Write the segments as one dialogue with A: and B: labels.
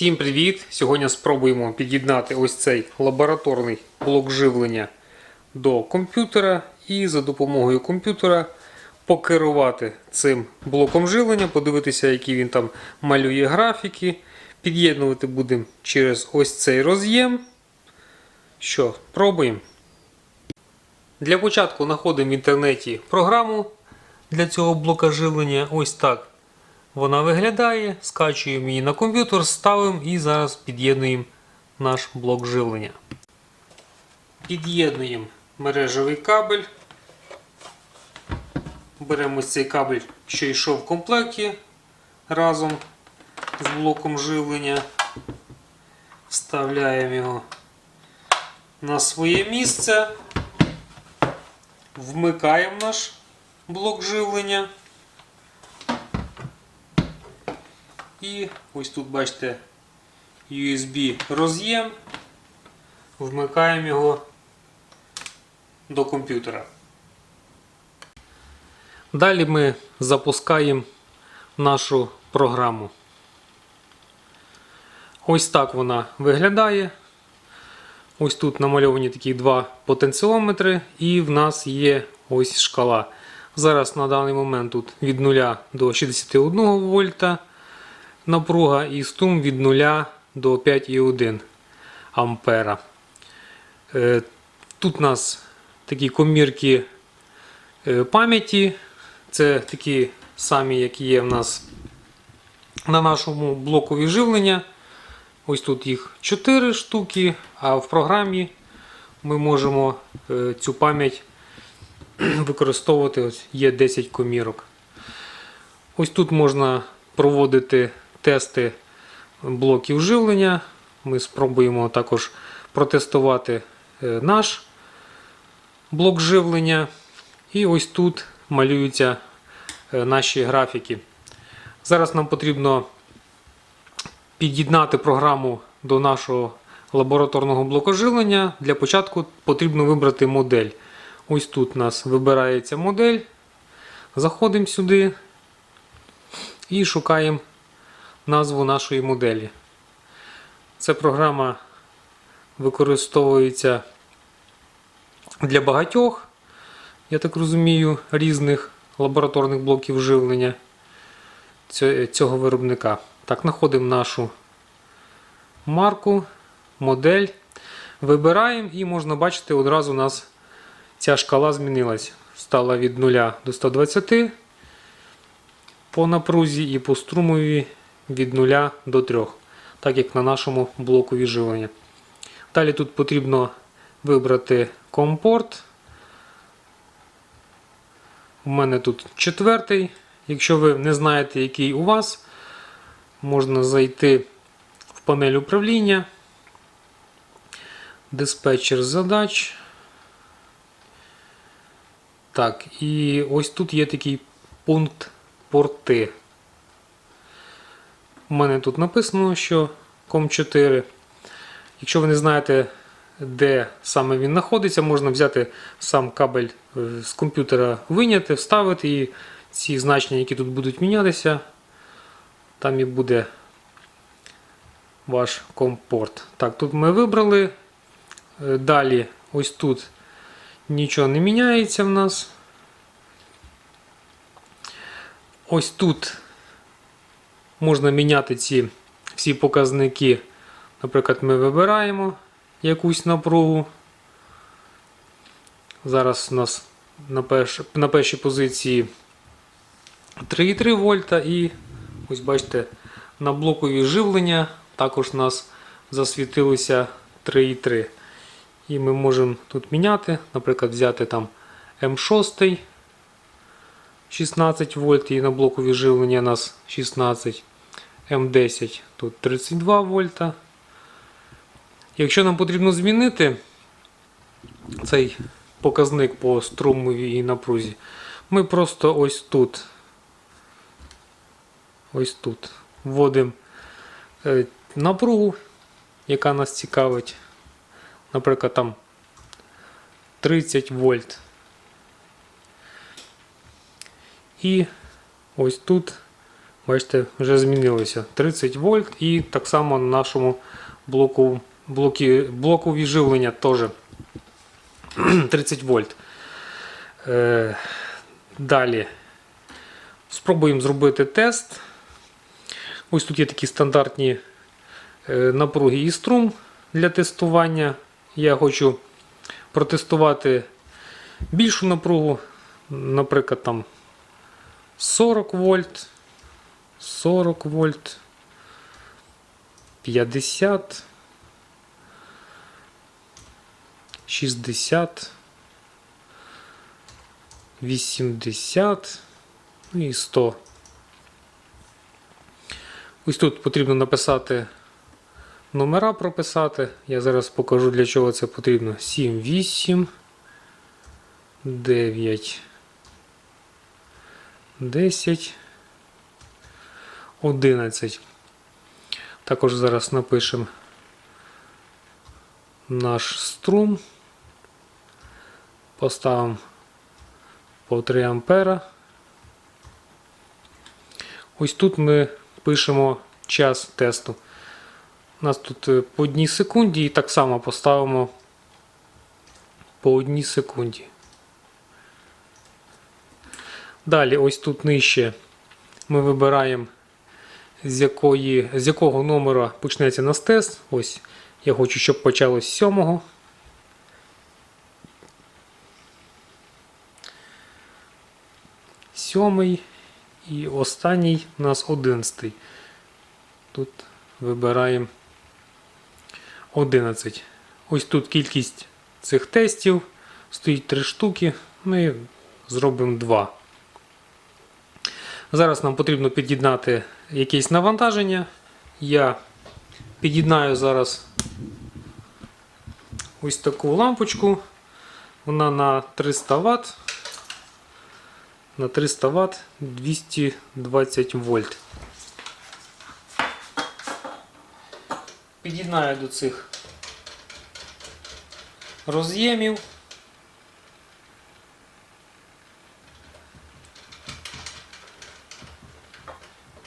A: Всім привіт! Сьогодні спробуємо під'єднати ось цей лабораторний блок живлення до комп'ютера і за допомогою комп'ютера покерувати цим блоком живлення, подивитися, які він там малює графіки. Під'єднувати будемо через ось цей роз'єм. Що, пробуємо. Для початку знаходимо в інтернеті програму для цього блока живлення. Ось так вона виглядає. Скачуємо її на комп'ютер, ставимо і зараз під'єднуємо наш блок живлення. Під'єднуємо мережевий кабель. Беремо цей кабель, що йшов в комплекті разом з блоком живлення. Вставляємо його на своє місце. Вмикаємо наш блок живлення. І ось тут бачите USB роз'єм. Вмикаємо його до комп'ютера. Далі ми запускаємо нашу програму. Ось так вона виглядає. Ось тут намальовані такі два потенціометри, і в нас є ось шкала. Зараз на даний момент тут від 0 до 61 вольта напруга і струм від 0 до 5,1 ампера. Е, Тут у нас такі комірки е, пам'яті. Це такі самі, які є в нас на нашому блокові живлення. Ось тут їх 4 штуки, а в програмі ми можемо е, цю пам'ять використовувати. Ось є 10 комірок. Ось тут можна проводити тести блоків живлення. Ми спробуємо також протестувати е, наш блок живлення. І ось тут малюються е, наші графіки. Зараз нам потрібно під'єднати програму до нашого лабораторного блоку живлення. Для початку потрібно вибрати модель. Ось тут у нас вибирається модель. Заходимо сюди і шукаємо назву нашої моделі. Ця програма використовується для багатьох, я так розумію, різних лабораторних блоків живлення цього виробника. Так, знаходимо нашу марку, модель, вибираємо і можна бачити, одразу у нас ця шкала змінилась. Стала від 0 до 120 по напрузі і по струмові від 0 до 3, так як на нашому блоку живлення. Далі тут потрібно вибрати компорт. У мене тут четвертий. Якщо ви не знаєте, який у вас, можна зайти в панель управління, диспетчер задач. Так, і ось тут є такий пункт порти. У мене тут написано, що COM4. Якщо ви не знаєте, де саме він знаходиться, можна взяти сам кабель е, з комп'ютера, виняти, вставити і ці значення, які тут будуть мінятися, там і буде ваш компорт. Так, тут ми вибрали. Е, Далі, ось тут нічого не міняється в нас. Ось тут можна міняти ці всі показники. Наприклад, ми вибираємо якусь напругу. Зараз у нас на, перш, на першій позиції 3,3 вольта і ось бачите, на блокові живлення також у нас засвітилося 3,3. І ми можемо тут міняти, наприклад, взяти там М6 16 вольт і на блокові живлення у нас 16 М10 тут 32 вольта. Якщо нам потрібно змінити цей показник по струмовій напрузі, ми просто ось тут ось тут вводимо е, напругу, яка нас цікавить. Наприклад, там 30 вольт. І ось тут Бачите, вже змінилося. 30 вольт і так само на нашому блоку, блокі, блоку живлення теж 30 вольт. Е, далі спробуємо зробити тест. Ось тут є такі стандартні е, напруги і струм для тестування. Я хочу протестувати більшу напругу, наприклад, там 40 вольт, 40 вольт, 50, 60, 80 ну і 100. Ось тут потрібно написати номера прописати. Я зараз покажу для чого це потрібно. 7, 8, 9, 10, 11. Також зараз напишемо наш струм. Поставимо по 3 ампера. Ось тут ми пишемо час тесту. У нас тут е, по одній секунді і так само поставимо по одній секунді. Далі, ось тут нижче ми вибираємо, з, якої, з якого номера почнеться нас тест. Ось я хочу, щоб почалось з сьомого. Сьомий і останній у нас одинадцятий. Тут вибираємо 11. Ось тут кількість цих тестів. Стоїть 3 штуки. Ми зробимо 2. Зараз нам потрібно під'єднати якесь навантаження. Я під'єднаю зараз ось таку лампочку. Вона на 300 Вт. На 300 Вт 220 вольт. Під'єднаю до цих роз'ємів.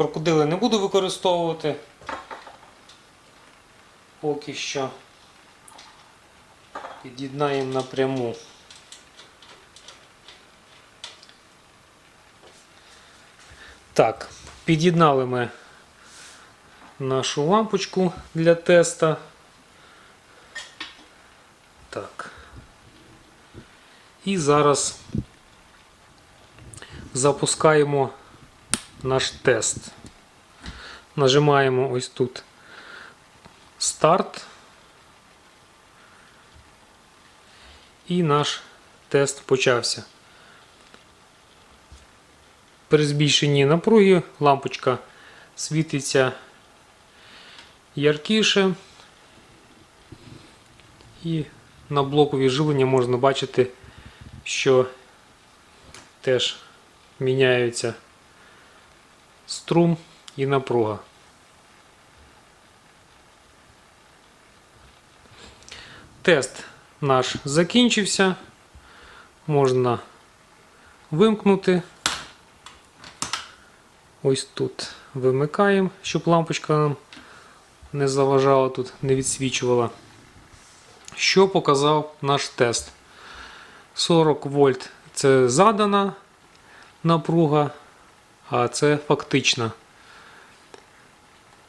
A: Крокодили не буду використовувати поки що. Під'єднаємо напряму. Так, під'єднали ми нашу лампочку для теста. Так. І зараз запускаємо наш тест. Нажимаємо ось тут старт. І наш тест почався. При збільшенні напруги лампочка світиться яркіше. І на блокові живлення можна бачити, що теж міняються струм і напруга. Тест наш закінчився. Можна вимкнути. Ось тут вимикаємо, щоб лампочка нам не заважала тут, не відсвічувала. Що показав наш тест? 40 вольт це задана напруга, а це фактична.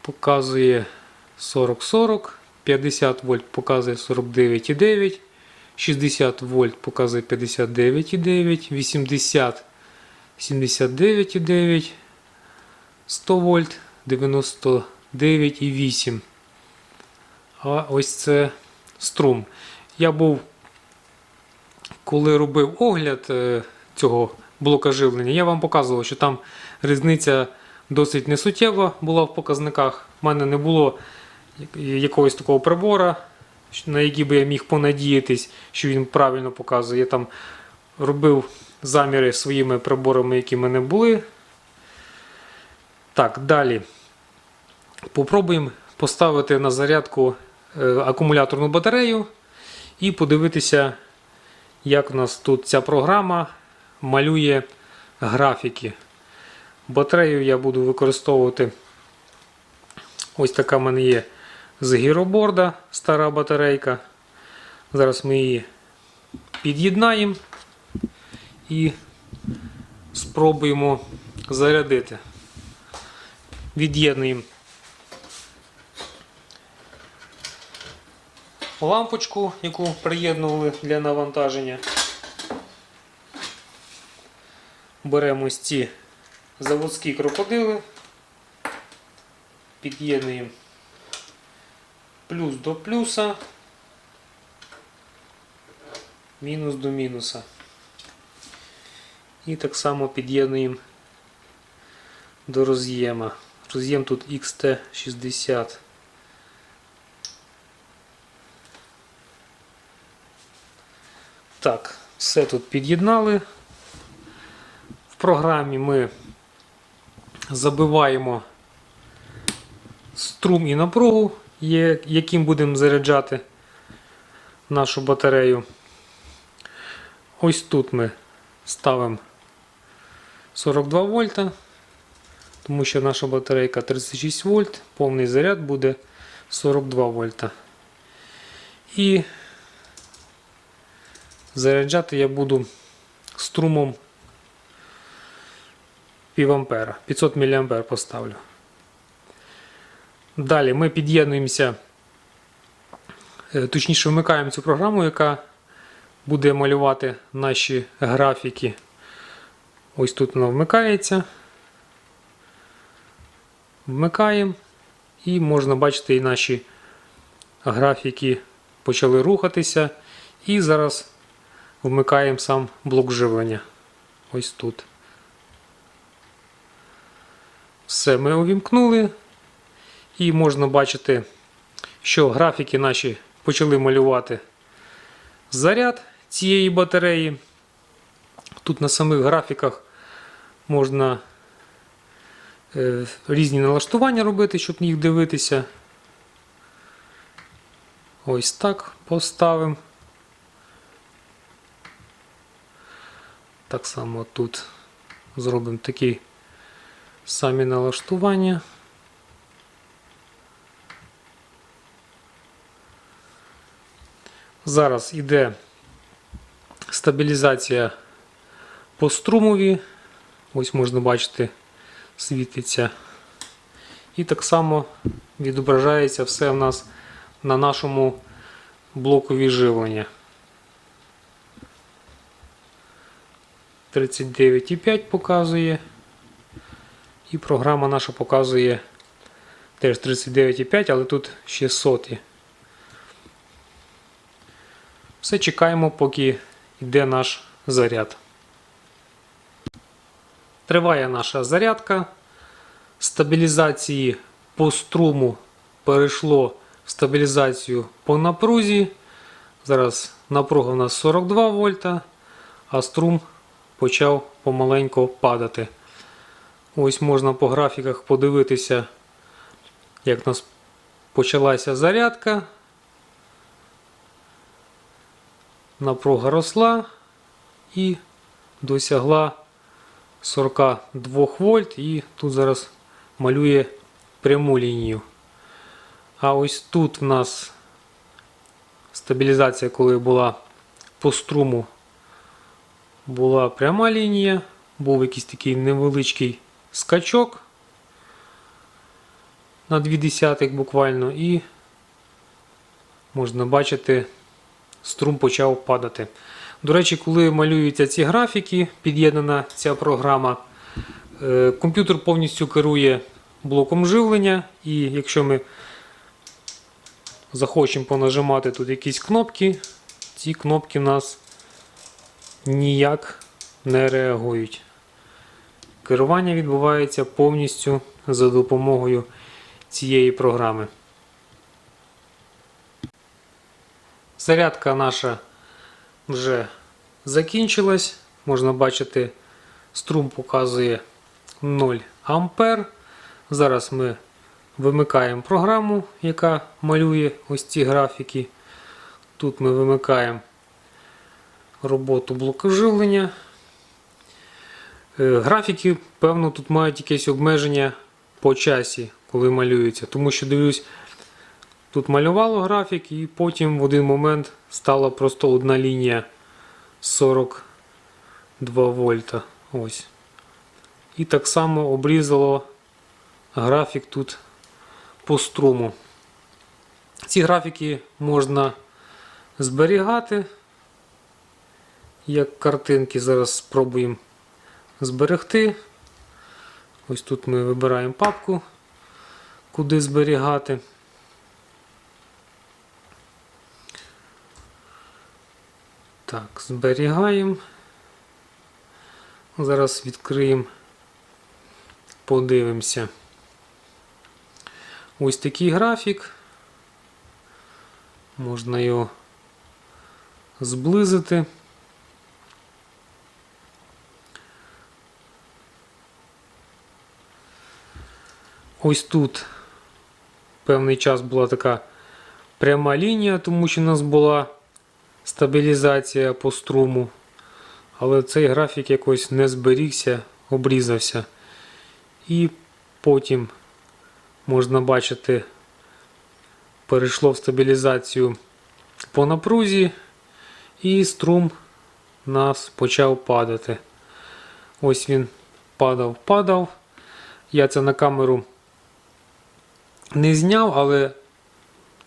A: Показує 40-40, 50 вольт показує 49,9, 60 вольт показує 59,9, 80 79,9, 100 вольт 99,8. А ось це струм. Я був, коли робив огляд е, цього блока живлення, я вам показував, що там різниця досить несуттєва була в показниках. У мене не було якогось такого прибора, на який би я міг понадіятись, що він правильно показує. Я там робив заміри своїми приборами, які в мене були. Так, далі. Попробуємо поставити на зарядку е, акумуляторну батарею і подивитися, як у нас тут ця програма малює графіки. Батарею я буду використовувати. Ось така в мене є з гіроборда стара батарейка. Зараз ми її під'єднаємо і спробуємо зарядити. Від'єднуємо лампочку, яку приєднували для навантаження. Беремо ці заводські крокодили, під'єднуємо плюс до плюса, мінус до мінуса. І так само під'єднуємо до роз'єма. Роз'єм тут XT60. Так, все тут під'єднали. В програмі ми забиваємо струм і напругу, яким будемо заряджати нашу батарею. Ось тут ми ставимо 42 вольта, тому що наша батарейка 36 вольт, повний заряд буде 42 вольта. І заряджати я буду струмом пів ампера, 500 мА поставлю. Далі ми під'єднуємося, е, точніше вмикаємо цю програму, яка буде малювати наші графіки. Ось тут вона вмикається. Вмикаємо і можна бачити, і наші графіки почали рухатися. І зараз вмикаємо сам блок живлення. Ось тут. Все, ми увімкнули. І можна бачити, що графіки наші почали малювати заряд цієї батареї. Тут на самих графіках можна е, різні налаштування робити, щоб їх дивитися. Ось так поставимо. Так само тут зробимо такі самі налаштування. Зараз іде стабілізація по струмові. Ось можна бачити, світиться. І так само відображається все в нас на нашому блокові живлення. 39,5 показує. І програма наша показує теж 39,5, але тут ще соті. Все чекаємо, поки йде наш заряд. Триває наша зарядка. Стабілізації по струму перейшло в стабілізацію по напрузі. Зараз напруга у нас 42 вольта, а струм почав помаленьку падати. Ось можна по графіках подивитися, як у нас почалася зарядка. Напруга росла і досягла 42 вольт, і тут зараз малює пряму лінію. А ось тут в нас стабілізація, коли була по струму, була пряма лінія, був якийсь такий невеличкий скачок на 2 десятих буквально, і можна бачити, струм почав падати. До речі, коли малюються ці графіки, під'єднана ця програма, е, комп'ютер повністю керує блоком живлення, і якщо ми захочемо понажимати тут якісь кнопки, ці кнопки в нас ніяк не реагують. Керування відбувається повністю за допомогою цієї програми. Зарядка наша вже закінчилась. Можна бачити, струм показує 0 ампер. Зараз ми вимикаємо програму, яка малює ось ці графіки. Тут ми вимикаємо роботу блоку живлення. Е, Графіки, певно, тут мають якесь обмеження по часі, коли малюються. Тому що дивлюсь, тут малювало графік, і потім в один момент стала просто одна лінія 42 вольта. Ось. І так само обрізало графік тут по струму. Ці графіки можна зберігати. Як картинки зараз спробуємо зберегти. Ось тут ми вибираємо папку, куди зберігати. Так, зберігаємо. Зараз відкриємо, подивимося. Ось такий графік. Можна його зблизити. Ось тут певний час була така пряма лінія, тому що у нас була стабілізація по струму. Але цей графік якось не зберігся, обрізався. І потім можна бачити, перейшло в стабілізацію по напрузі, і струм нас почав падати. Ось він падав, падав. Я це на камеру не зняв, але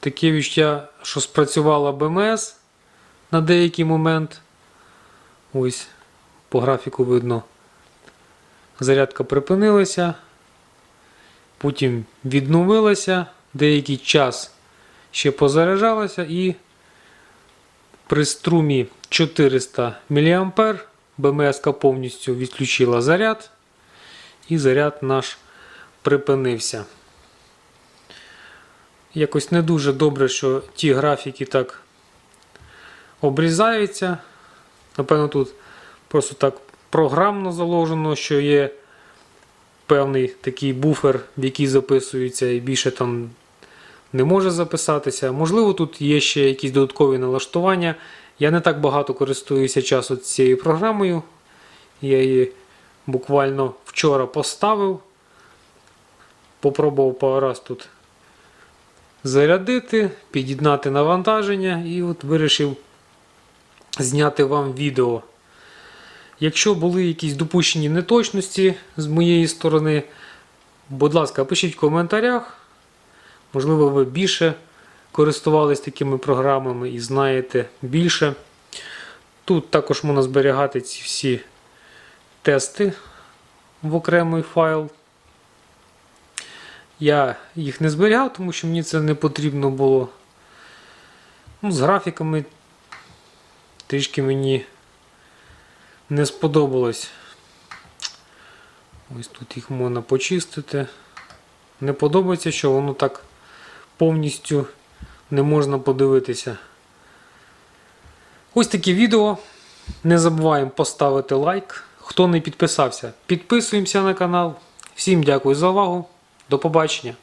A: таке відчуття, що спрацювала БМС на деякий момент. Ось по графіку видно. Зарядка припинилася, потім відновилася, деякий час ще позаряджалася і при струмі 400 мА БМС повністю відключила заряд, і заряд наш припинився. Якось не дуже добре, що ті графіки так обрізаються. Напевно, тут просто так програмно заложено, що є певний такий буфер, в який записується, і більше там не може записатися. Можливо, тут є ще якісь додаткові налаштування. Я не так багато користуюся часу цією програмою. Я її буквально вчора поставив. Попробував пару раз тут зарядити, під'єднати навантаження і от вирішив зняти вам відео. Якщо були якісь допущені неточності з моєї сторони, будь ласка, пишіть в коментарях. Можливо, ви більше користувались такими програмами і знаєте більше. Тут також можна зберігати ці всі тести в окремий файл. Я їх не зберігав, тому що мені це не потрібно було. Ну, з графіками трішки мені не сподобалось. Ось тут їх можна почистити. Не подобається, що воно так повністю не можна подивитися. Ось таке відео. Не забуваємо поставити лайк. Хто не підписався, підписуємося на канал. Всім дякую за увагу. До побачення.